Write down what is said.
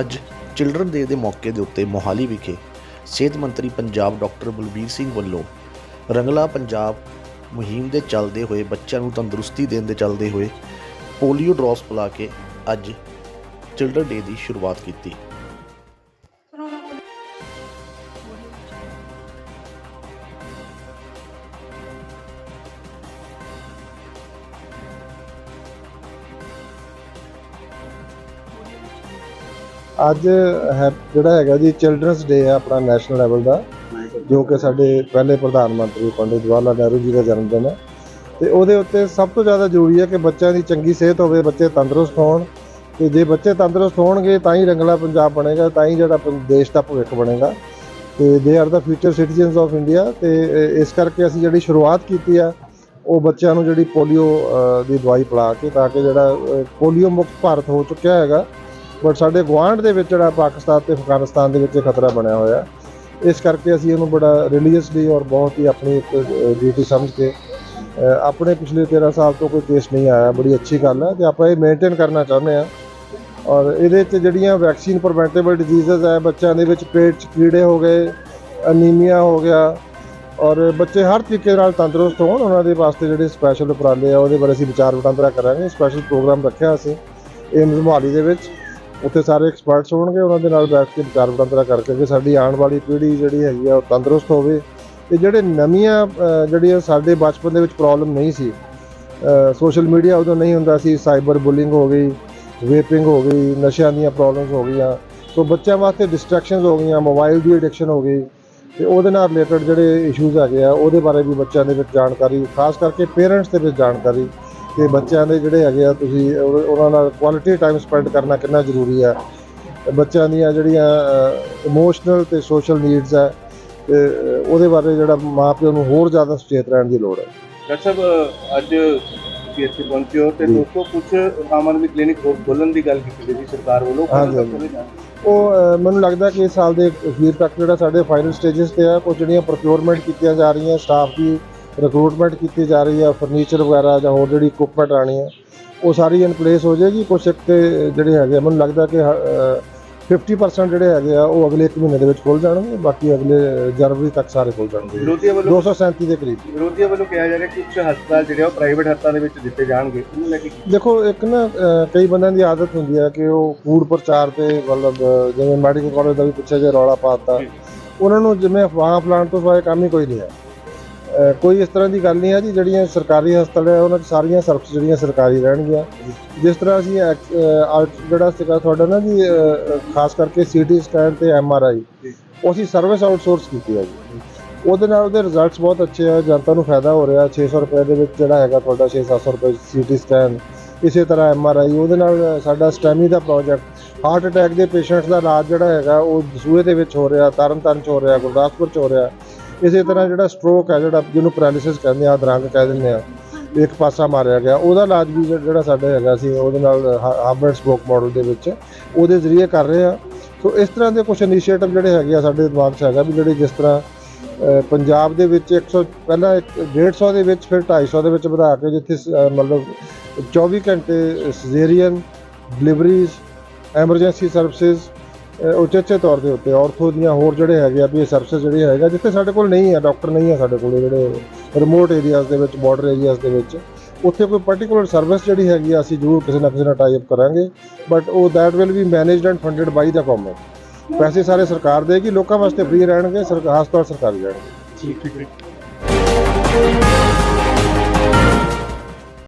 ਅੱਜ children day ਦੇ ਮੌਕੇ ਦੇ ਉੱਤੇ ਮੋਹਾਲੀ ਵਿਖੇ ਸਿਹਤ ਮੰਤਰੀ ਪੰਜਾਬ ਡਾਕਟਰ ਬਲਬੀਰ ਸਿੰਘ ਵੱਲੋਂ ਰੰਗਲਾ ਪੰਜਾਬ ਮੁਹਿੰਮ ਦੇ ਚੱਲਦੇ ਹੋਏ ਬੱਚਿਆਂ ਨੂੰ ਤੰਦਰੁਸਤੀ ਦੇਣ ਦੇ ਚੱਲਦੇ ਹੋਏ ਪੋਲੀਓ ਡ੍ਰੌਪਸ ਪਿਲਾ ਕੇ ਅੱਜ ਚਿਲਡਰਨ ਡੇ ਦੀ ਸ਼ੁਰੂਆਤ ਕੀਤੀ। ਅੱਜ ਹੈ ਜਿਹੜਾ ਹੈਗਾ ਜੀ ਚਿਲਡਰਨਸ ਡੇ ਹੈ ਆਪਣਾ ਨੈਸ਼ਨਲ ਲੈਵਲ ਦਾ ਜੋ ਕਿ ਸਾਡੇ ਪਹਿਲੇ ਪ੍ਰਧਾਨ ਮੰਤਰੀ ਪੰਡਿਤ ਜਵਾਹਰ ਲਾਲ ਨਹਿਰੂ ਜੀ ਦਾ ਜਨਮ ਦਿਨ ਹੈ। ਤੇ ਉਹਦੇ ਉੱਤੇ ਸਭ ਤੋਂ ਜ਼ਿਆਦਾ ਜ਼ਰੂਰੀ ਹੈ ਕਿ ਬੱਚਿਆਂ ਦੀ ਚੰਗੀ ਸਿਹਤ ਹੋਵੇ ਬੱਚੇ ਤੰਦਰੁਸਤ ਹੋਣ। ਤੇ ਜੇ ਬੱਚੇ ਤੰਦਰੁਸਤ ਹੋਣਗੇ ਤਾਂ ਹੀ ਰੰਗਲਾ ਪੰਜਾਬ ਬਣੇਗਾ ਤਾਂ ਹੀ ਜਿਹੜਾ ਪੰ- ਦੇਸ਼ ਦਾ ਭਵਿੱਖ ਬਣੇਗਾ। ਤੇ they are the future citizens of India ਤੇ ਅ, ਇਸ ਕਰਕੇ ਅਸੀਂ ਜਿਹੜੀ ਸ਼ੁਰੂਆਤ ਕੀਤੀ ਆ ਉਹ ਬੱਚਿਆਂ ਨੂੰ ਜਿਹੜੀ ਪੋਲੀਓ ਦੀ ਦਵਾਈ ਪਿਲਾ ਕੇ ਤਾਂ ਕਿ ਜਿਹੜਾ ਅ, ਪੋਲੀਓ ਮੁਕਤ ਭਾਰਤ ਹੋ ਚੁੱਕਿਆ ਹੈਗਾ ਬਟ ਸਾਡੇ ਗੁਆਂਢ ਦੇ ਵਿੱਚ ਜਿਹੜਾ ਪਾਕਿਸਤਾਨ ਤੇ ਅਫਗਾਨਿਸਤਾਨ ਦੇ ਵਿੱਚ ਇਹ ਖਤਰਾ ਬਣਿਆ ਹੋਇਆ ਇਸ ਕਰਕੇ ਅਸੀਂ ਇਹਨੂੰ ਬੜਾ ਰਿਲੀਜੀਅਸਲੀ ਔਰ ਬਹੁਤ ਹੀ ਆਪਣੀ ਇੱਕ ਡਿਊਟੀ ਸਮਝ ਕੇ ਆਪਣੇ ਪਿਛਲੇ 13 ਸਾਲ ਤੋਂ ਕੋਈ ਕੇਸ ਨਹੀਂ ਆਇਆ। ਬੜੀ ਅੱਛੀ ਗੱਲ ਹੈ ਤੇ ਆਪਾਂ ਇਹ ਮੇਨਟੇਨ ਕਰਨਾ ਚਾਹੁੰਦੇ ਆ ਔਰ ਇਹਦੇ 'ਚ ਜਿਹੜੀਆਂ ਵੈਕਸੀਨ ਪ੍ਰੀਵੈਂਟੇਬਲ ਡਿਜ਼ੀਜ਼ਸ ਹੈ, ਬੱਚਿਆਂ ਦੇ ਵਿੱਚ ਪੇਟ 'ਚ ਕੀੜੇ ਹੋ ਗਏ ਅਨੀਮੀਆ ਹੋ ਗਿਆ, ਔਰ ਬੱਚੇ ਹਰ ਤਰੀਕੇ ਨਾਲ ਤੰਦਰੁਸਤ ਹੋਣ, ਉਹਨਾਂ ਦੇ ਵਾਸਤੇ ਜਿਹੜੇ ਸਪੈਸ਼ਲ ਉਪਰਾਲੇ ਆ, ਉਹਦੇ ਬਾਰੇ ਅਸੀਂ ਵਿਚਾਰ ਵਟਾਂਦਰਾ ਕਰਾਂਗੇ। ਸਪੈਸ਼ਲ ਪ੍ਰੋਗਰਾਮ ਰੱਖਿਆ ਅਸੀਂ ਏਮਜ਼ ਮੋਹਾਲੀ ਦੇ ਵਿੱਚ। ਉੱਥੇ ਸਾਰੇ ਐਕਸਪਰਟਸ ਹੋਣਗੇ, ਉਹਨਾਂ ਦੇ ਨਾਲ ਬੈਠ ਕੇ ਵਿਚਾਰ ਵਟਾਂਦਰਾ ਕਰਕੇ ਕਿ ਸਾਡੀ ਆਉਣ ਵਾਲੀ ਪੀੜ੍ਹੀ ਜਿਹੜੀ ਹੈਗੀ ਆ, ਉਹ ਤੰਦਰੁਸਤ ਹੋਵੇ। ਤੇ ਜਿਹੜੇ ਨਵੀਆਂ ਜਿਹੜੀਆਂ ਸਾਡੇ ਬਚਪਨ ਦੇ ਵਿੱਚ ਪ੍ਰੋਬਲਮ ਨਹੀਂ ਸੀ। ਸੋਸ਼ਲ ਮੀਡੀਆ ਉਦੋਂ ਨਹੀਂ ਹੁੰਦਾ ਸੀ ਸਾਈਬਰ ਬੁਲਿੰਗ ਹੋ ਗਈ ਵੇਪਿੰਗ ਹੋ ਗਈ, ਨਸ਼ਿਆਂ ਦੀਆਂ ਪ੍ਰੋਬਲਮਸ ਹੋ ਗਈਆਂ। ਸੋ ਬੱਚਿਆਂ ਵਾਸਤੇ ਡਿਸਟਰੈਕਸ਼ਨਸ ਹੋ ਗਈਆਂ ਮੋਬਾਈਲ ਦੀ ਐਡਿਕਸ਼ਨ ਹੋ ਗਈ। ਤੇ ਉਹਦੇ ਨਾਲ ਰਿਲੇਟਡ ਜਿਹੜੇ ਇਸ਼ੂਜ਼ ਹੈਗੇ ਆ, ਉਹਦੇ ਬਾਰੇ ਵੀ ਬੱਚਿਆਂ ਦੇ ਵਿੱਚ ਜਾਣਕਾਰੀ, ਖਾਸ ਕਰਕੇ ਪੇਰੈਂਟਸ ਦੇ ਵਿੱਚ ਜਾਣਕਾਰੀ। ਕਿ ਬੱਚਿਆਂ ਦੇ ਜਿਹੜੇ ਹੈਗੇ ਆ ਤੁਸੀਂ ਉਹ- ਉਹਨਾਂ ਨਾਲ ਕੁਆਲਿਟੀ ਟਾਈਮ ਸਪੈਂਡ ਕਰਨਾ ਕਿੰਨਾ ਜ਼ਰੂਰੀ ਹੈ ਬੱਚਿਆਂ ਦੀਆਂ ਜਿਹੜੀਆਂ ਇਮੋਸ਼ਨਲ ਤੇ ਸੋਸ਼ਲ ਨੀਡਸ ਹੈ ਤੇ ਅ, ਉਹਦੇ ਬਾਰੇ ਜਿਹੜਾ ਮਾਪਿਆਂ ਨੂੰ ਹੋਰ ਜ਼ਿਆਦਾ ਸੁਚੇਤ ਰਹਿਣ ਦੀ ਲੋੜ ਹੈ ਡਾਕਟਰ ਸਾਹਿਬ ਅੱਜ ਤੁਸੀਂ ਇੱਥੇ ਪਹੁੰਚੇ ਹੋ ਤੇ ਜੀ। ਦੋਸਤੋ ਕੁਝ ਆਮ ਆਦਮੀ ਕਲੀਨਿਕ ਹੋਰ ਖੋਲਣ ਦੀ ਗੱਲ ਕੀਤੀ ਗਈ ਸੀ ਸਰਕਾਰ ਵੱਲੋਂ ਹਾਂਜੀ, ਹਾਂਜੀ। ਉਹ ਅ, ਮੈਨੂੰ ਲੱਗਦਾ ਕਿ ਇਸ ਸਾਲ ਦੇ ਅਖੀਰ ਤੱਕ ਜਿਹੜਾ ਸਾਡੇ ਫਾਈਨਲ ਸਟੇजेस ਤੇ ਆ ਕੁਝ ਜਿਹੜੀਆਂ ਪ੍ਰੋਕਿਉਰਮੈਂਟ ਕੀਤੀਆਂ ਜਾ ਰਹੀਆਂ ਸਟਾਫ ਦੀ ਰਿਕਰੂਟਮੈਂਟ ਕੀਤੀ ਜਾ ਰਹੀ ਆ ਫਰਨੀਚਰ ਵਗੈਰਾ ਜਾਂ ਹੋਰ ਜਿਹੜੀ ਇਕਵਿਪਮੈਂਟ ਆਣੀ ਆ ਉਹ ਸਾਰੀ ਇਨ ਪਲੇਸ ਹੋ ਜਾਏਗੀ ਕੁਝ ਇੱਕ ਤੇ ਜਿਹੜੇ ਹੈਗੇ ਆ, ਮੈਨੂੰ ਲੱਗਦਾ ਕਿ ਅ, 50% ਜਿਹੜੇ ਹੈਗੇ ਆ ਉਹ ਅਗਲੇ 1 ਮਹੀਨੇ ਦੇ ਵਿੱਚ ਖੁੱਲ ਜਾਣਗੇ ਬਾਕੀ ਅਗਲੇ ਜਨਵਰੀ ਤੱਕ ਸਾਰੇ ਖੁੱਲ ਜਾਣਗੇ। ਵਿਰੋਧੀਆਂ ਵੱਲੋਂ 237 ਦੇ ਕਰੀਬ। ਵਿਰੋਧੀਆਂ ਵੱਲੋਂ ਕਿਹਾ ਜਾ ਰਿਹਾ ਕਿ ਕੁਝ ਹਸਪਤਾਲ ਜਿਹੜੇ ਆ ਉਹ ਪ੍ਰਾਈਵੇਟ ਹਸਪਤਾਲਾਂ ਦੇ ਵਿੱਚ ਦਿੱਤੇ ਜਾਣਗੇ। ਉਹਨੂੰ ਲੈ ਕੇ ਕੀ ਦੇਖੋ ਇੱਕ ਨਾ ਕਈ ਬੰਦਿਆਂ ਦੀ ਆਦਤ ਹੁੰਦੀ ਹੈ ਕਿ ਉਹ ਫੂਡ ਪ੍ਰਚਾਰ ਤੇ ਮਤਲਬ ਜਿਵੇਂ ਮੈਡੀਕਲ ਕਾਲਜ ਦਾ ਵੀ ਪਿੱਛੇ ਜੇ ਰੌਲਾ ਪਾਤਾ। ਉਹਨਾਂ ਨੂੰ ਜਿਵੇਂ ਅਫਵਾਹ ਫਲਾਣ ਤੋਂ ਸਿਵਾਏ ਕੰਮ ਹੀ ਕੋਈ ਨਹੀਂ ਹੈ ਅ, ਕੋਈ ਇਸ ਤਰ੍ਹਾਂ ਦੀ ਗੱਲ ਨਹੀਂ ਹੈ ਜੀ ਜਿਹੜੀਆਂ ਸਰਕਾਰੀ ਹਸਪਤਾਲ ਹੈ ਉਹਨਾਂ 'ਚ ਸਾਰੀਆਂ ਸਰਵਿਸ ਜਿਹੜੀਆਂ ਸਰਕਾਰੀ ਰਹਿਣਗੀਆਂ। ਜਿਸ ਤਰ੍ਹਾਂ ਅਸੀਂ ਜਿਹੜਾ ਸੀਗਾ ਤੁਹਾਡਾ ਨਾ ਜੀ ਖਾਸ ਕਰਕੇ ਸੀਟੀ ਸਕੈਨ ਤੇ ਐਮਆਰਆਈ। ਉਹ ਅਸੀਂ ਸਰਵਿਸ ਆਊਟਸੋਰਸ ਕੀਤੀ ਹੈ ਜੀ। ਉਹਦੇ ਨਾਲ ਉਹਦੇ ਰਿਜ਼ਲਟਸ ਬਹੁਤ ਅੱਛੇ ਆ ਜਨਤਾ ਨੂੰ ਫਾਇਦਾ ਹੋ ਰਿਹਾ। 600 ਰੁਪਏ ਦੇ ਵਿੱਚ ਜਿਹੜਾ ਹੈਗਾ ਤੁਹਾਡਾ 6-700 ਰੁਪਏ ਸੀਟੀ ਸਕੈਨ ਇਸੇ ਤਰ੍ਹਾਂ ਐਮਆਰਆਈ ਉਹਦੇ ਨਾਲ ਸਾਡਾ ਸਟੈਮੀ ਦਾ ਪ੍ਰੋਜੈਕਟ ਹਾਰਟ ਅਟੈਕ ਦੇ ਪੇਸ਼ੈਂਟਸ ਦਾ ਇਲਾਜ ਜਿਹੜਾ ਹੈਗਾ ਉਹ ਦਸੂਹੇ ਦੇ ਵਿੱਚ ਹੋ ਰਿਹਾ ਤਰਨਤਾਰਨ 'ਚ ਹੋ ਰਿਹਾ ਗੁਰਦਾਸਪੁਰ 'ਚ ਹੋ ਰਿਹਾ। ਇਸੇ ਤਰ੍ਹਾਂ ਜਿਹੜਾ ਸਟ੍ਰੋਕ ਹੈ ਜਿਹੜਾ ਜਿਹਨੂੰ ਪੈਰਾਲਿਸਿਸ ਕਹਿੰਦੇ ਆ ਅਧਰੰਗ ਕਹਿ ਦਿੰਦੇ ਆ ਇੱਕ ਪਾਸਾ ਮਾਰਿਆ ਗਿਆ। ਉਹਦਾ ਇਲਾਜ ਵੀ ਜਿਹੜਾ ਸਾਡੇ ਹੈਗਾ ਸੀ ਉਹਦੇ ਨਾਲ ਐਂਡ ਸਪੋਕ ਮਾਡਲ ਦੇ ਵਿੱਚ ਉਹਦੇ ਜ਼ਰੀਏ ਕਰ ਰਹੇ ਆ। ਸੋ ਇਸ ਤਰ੍ਹਾਂ ਦੇ ਕੁਝ ਇਨੀਸ਼ੀਏਟਿਵ ਜਿਹੜੇ ਹੈਗੇ ਆ ਸਾਡੇ ਦਿਮਾਗ 'ਚ ਹੈਗਾ ਵੀ ਜਿਹੜੇ ਜਿਸ ਤਰ੍ਹਾਂ ਪੰਜਾਬ ਦੇ ਵਿੱਚ 100 ਪਹਿਲਾਂ ਇੱਕ 150 ਦੇ ਵਿੱਚ ਫਿਰ 250 ਦੇ ਵਿੱਚ ਵਧਾ ਕੇ ਜਿੱਥੇ ਮਤਲਬ 24 ਘੰਟੇ ਸਿਜ਼ੇਰੀਅਨ ਡਿਲੀਵਰੀਜ਼ ਐਮਰਜੈਂਸੀ ਸਰਵਿਸਿਜ਼ ਉਚੇਚੇ ਤੌਰ ਦੇ ਉੱਤੇ ਆਰਥੋ ਦੀਆਂ ਹੋਰ ਜਿਹੜੇ ਹੈਗੇ ਆ ਵੀ ਇਹ ਸਰਵਿਸ ਜਿਹੜੇ ਹੈਗਾ ਜਿੱਥੇ ਸਾਡੇ ਕੋਲ ਨਹੀਂ ਹੈ ਡਾਕਟਰ ਨਹੀਂ ਹੈ ਸਾਡੇ ਕੋਲ ਜਿਹੜੇ ਰਿਮੋਟ ਏਰੀਆਜ਼ ਦੇ ਵਿੱਚ ਬਾਰਡਰ ਏਰੀਆਜ਼ ਦੇ ਵਿੱਚ। ਉੱਥੇ ਕੋਈ ਪਾਰਟਿਕੂਲਰ ਸਰਵਿਸ ਜਿਹੜੀ ਹੈਗੀ ਆ, ਅਸੀਂ ਜ਼ਰੂਰ ਕਿਸੇ ਨਾ ਕਿਸੇ ਨਾਲ ਟਾਈ ਅਪ ਕਰਾਂਗੇ। ਬਟ ਉਹ that will be managed and funded by the government ਪੈਸੇ ਸਾਰੇ ਸਰਕਾਰ ਦੇਗੀ, ਲੋਕਾਂ ਵਾਸਤੇ ਫ੍ਰੀ ਰਹਿਣਗੇ ਸਰਕਾਰ ਤੌਰ ਸਰਕਾਰੀ ਰਹਿਣਗੇ। ਠੀਕ ਠੀਕ।